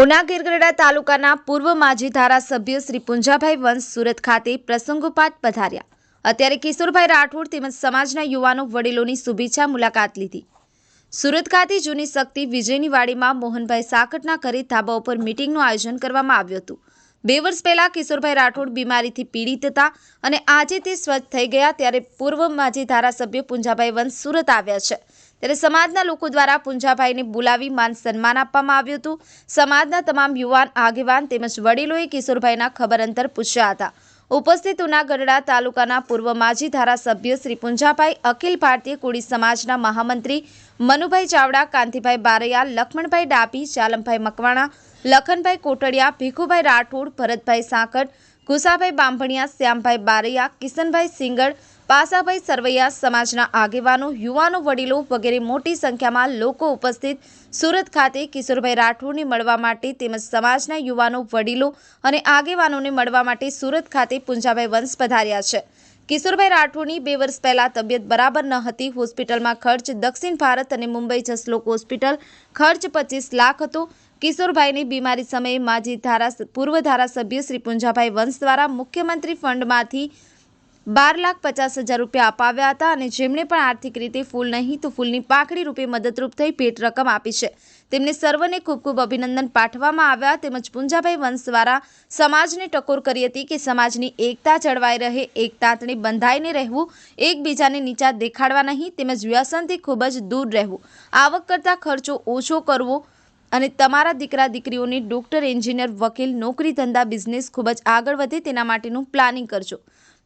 ઉના ગીરગઢડા તાલુકાના પૂર્વ માજી ધારાસભ્ય શ્રી પુંજાભાઈ વંશ સુરત ખાતે પ્રસંગોપાત પધાર્યા. અત્યારે કિશોરભાઈ રાઠોડ તેમજ સમાજના યુવાનો વડીલોની શુભેચ્છા મુલાકાત લીધી. સુરત ખાતે જૂની શક્તિ વિજયની વાડીમાં મોહનભાઈ સાકટના ઘરે ધાબા ઉપર મિટિંગનું આયોજન કરવામાં આવ્યું હતું. બે વર્ષ પહેલા કિશોરભાઈ રાઠોડ બીમારીથી પીડિત હતા અને આજે તે સ્વચ્છ થઈ ગયા ત્યારે પૂર્વ માજી ધારાસભ્ય પુંજાભાઈ વંશ સુરત આવ્યા છે. ત્યારે સમાજના લોકો દ્વારા પુંજાભાઈને બોલાવી માન સન્માન આપવામાં આવ્યું હતું. સમાજના તમામ યુવાન, આગેવાન તેમજ વડીલોએ કિશોરભાઈના ખબર અંતર પૂછ્યા હતા. ઉપસ્થિત ઉના ગઢડા તાલુકાના પૂર્વ માજી ધારાસભ્ય શ્રી પુંજાભાઈ અખિલ ભારતીય કોળી સમાજના મહામંત્રી મનુભાઈ ચાવડા, કાંતિભાઈ બારૈયા લક્ષ્મણભાઈ ડાપી ચાલમભાઈ મકવાણા, લખનભાઈ કોટડિયા, ભીખુભાઈ રાઠોડ, ભરતભાઈ સાંકડ ગુસાભાઈ બાંભણિયા, શ્યામભાઈ બારૈયા, કિશનભાઈ સિંગડ પાસાભાઈ સરવૈયા સમાજના આગેવાનો, યુવાનો, વડીલો વગેરે મોટી સંખ્યામાં લોકો ઉપસ્થિત. સુરત ખાતે કિશોરભાઈ રાઠોડને મળવા માટે તેમજ સમાજના યુવાનો, વડીલો અને આગેવાનોને મળવા માટે સુરત ખાતે પુંજાભાઈ વંશ પધાર્યા છે. કિશોરભાઈ રાઠોડની બે વર્ષ પહેલાં તબિયત બરાબર ન હતી. હોસ્પિટલમાં ખર્ચ, દક્ષિણ ભારત અને મુંબઈ જસલોક હોસ્પિટલ ખર્ચ પચીસ લાખ હતો. કિશોરભાઈની બીમારી સમયે માજી ધારા, પૂર્વ ધારાસભ્ય શ્રી પુંજાભાઈ વંશ દ્વારા મુખ્યમંત્રી ફંડમાંથી બાર લાખ પચાસ હજાર રૂપિયા અપાવ્યા હતા અને જેમણે પણ આર્થિક રીતે ફૂલ નહીં તો ફૂલની પાકડી રૂપે મદદરૂપ થઈ ભેટ રકમ આપી છે. તેમને સર્વને ખૂબ ખૂબ અભિનંદન પાઠવવામાં આવ્યા તેમજ પુંજાભાઈ વંશ દ્વારા સમાજને ટકોર કરી હતી કે સમાજની એકતા જળવાઈ રહે, એકતાને બંધાઈને રહેવું, એકબીજાને નીચા દેખાડવા નહીં તેમજ વ્યસનથી ખૂબ જ દૂર રહેવું. આવક કરતાં ખર્ચો ઓછો કરવો અને તમારા દીકરા દીકરીઓની ડૉક્ટર, એન્જિનિયર, વકીલ, નોકરી ધંધા, બિઝનેસ ખૂબ જ આગળ વધે તેના માટેનું પ્લાનિંગ કરજો.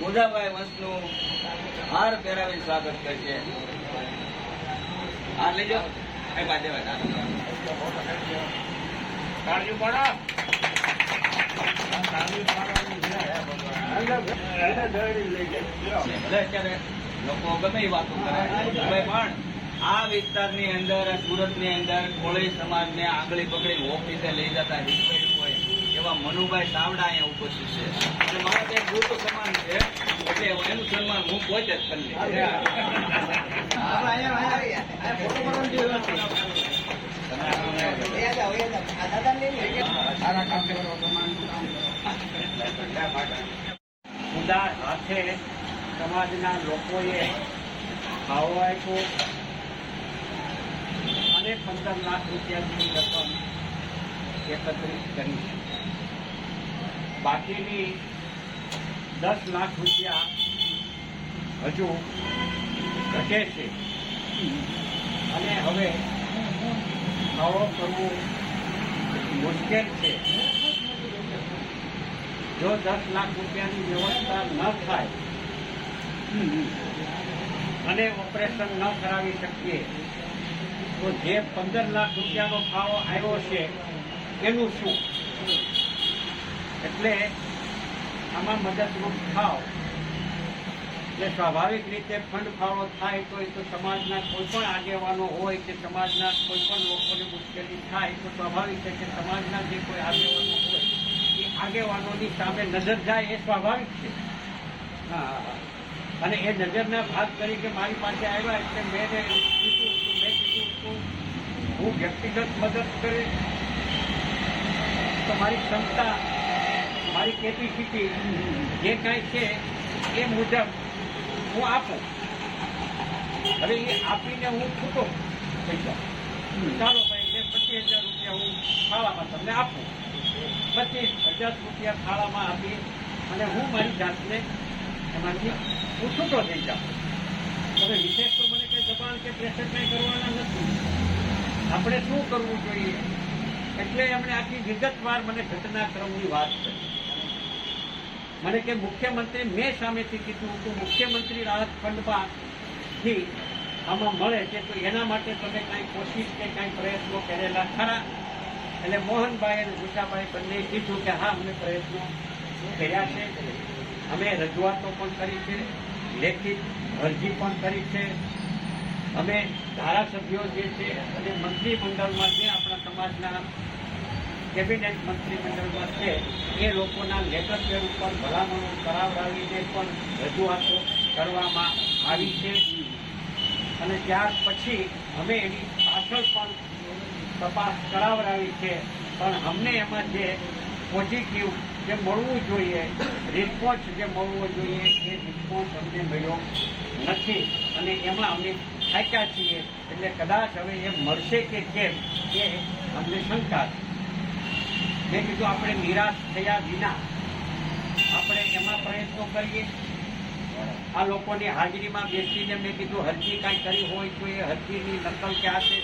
મોજાભાઈ વંશનું હાર પહેરાવીને સ્વાગત કરશે. હાર લેજો. એ બાજે કાળજી પડો. લોકો ગમે એ વાતો કરે. પણ આ વિસ્તારની અંદર સુરતની અંદર કોળી સમાજને આંગળી પકડી ઓફિસે લઈ જતા એવા મનુભાઈ સાવડા અહીંયા ઉપસ્થિત છે. એટલે મારા ત્યાં ગુરુ સમાન છે. એટલે એનું સન્માન હું પોતે જ કરી ઉદાર હાથે સમાજના લોકોએ ભાવો અને પંદર લાખ રૂપિયાની રકમ એકત્રિત કરી છે. બાકીની દસ લાખ રૂપિયા હજુ ઘટે છે. અને હવે નવો કરવું મુશ્કેલ છે. જો દસ લાખ રૂપિયાની વ્યવસ્થા ન થાય અને ઓપરેશન ન કરાવી શકીએ, તો જે પંદર લાખ રૂપિયાનો ફાળો આવ્યો છે, એનું શું? એટલે આમાં મદદરૂપ થાવ એટલે સ્વાભાવિક રીતે ફંડ ફાળો થાય તો એ તો સમાજના કોઈ પણ આગેવાનો હોય કે સમાજના કોઈ પણ લોકોને મુશ્કેલી થાય તો સ્વાભાવિક છે કે સમાજના જે કોઈ આગેવાનો હોય, એ આગેવાનોની સામે નજર જાય એ સ્વાભાવિક છે. હા. અને એ નજરના ભાગ તરીકે મારી પાસે આવ્યા એટલે મેં મેં કીધું હું વ્યક્તિગત મદદ કરીશ. તો મારી ક્ષમતા મારી કેપેસિટી જે કાંઈ છે એ મુજબ હું આપું. હવે એ આપીને હું છૂટો પૈસા ચાલો ભાઈ મેં પચીસ હજાર રૂપિયા હું ખાવામાં તમને આપું. પચીસ હજાર રૂપિયા ખાડામાં આપી અને હું મારી જાતને એમાંથી હું છૂટો થઈ જાઉં. હવે વિશેષ તો મને કંઈ દબાણ કે પ્રેશર કંઈ કરવાના નથી. આપણે શું કરવું જોઈએ? એટલે એમણે આખી વિગતવાર મને ઘટનાક્રમની વાત કરી. મને કે મુખ્યમંત્રી મેં સામેથી કીધું હતું, મુખ્યમંત્રી રાહત ફંડમાંથી આમાં મળે છે, તો એના માટે તમે કાંઈ કોશિશ કે કાંઈ પ્રયત્નો કરેલા ખરા. એટલે મોહનભાઈ અને ઉષાભાઈ બંને કીધું કે હા, અમે પ્રયત્નો કર્યા છે. અમે રજૂઆતો પણ કરી છે, લેખિત અરજી પણ કરી છે. અમે ધારાસભ્યો જે છે અને મંત્રીમંડળમાં જે આપણા સમાજના કેબિનેટ મંત્રીમંડળમાં છે. એ લોકોના લેટર ઉપર ભલામણો કરાવડાવીને પણ રજૂઆતો કરવામાં આવી છે. અને ત્યાર પછી અમે એની પાછળ પણ તપાસ કરાવડાવી છે. પણ અમને એમાં જે પોઝિટિવ જે મળવું જોઈએ રિસ્પોન્સ જે મળવો જોઈએ, એ રિસ્પોન્સ અમને મળ્યો નથી. અને એમાં અમે થાક્યા છીએ. એટલે કદાચ હવે એ મળશે કે કેમ, એ અમને શંકા છે. મેં કીધું આપણે નિરાશ થયા વિના આપણે એમાં પ્રયત્નો કરીએ. આ લોકોની હાજરીમાં બેસીને મેં કીધું, હરજી કાંઈ કરી હોય તો એ હરજીની નકલ ક્યાં છે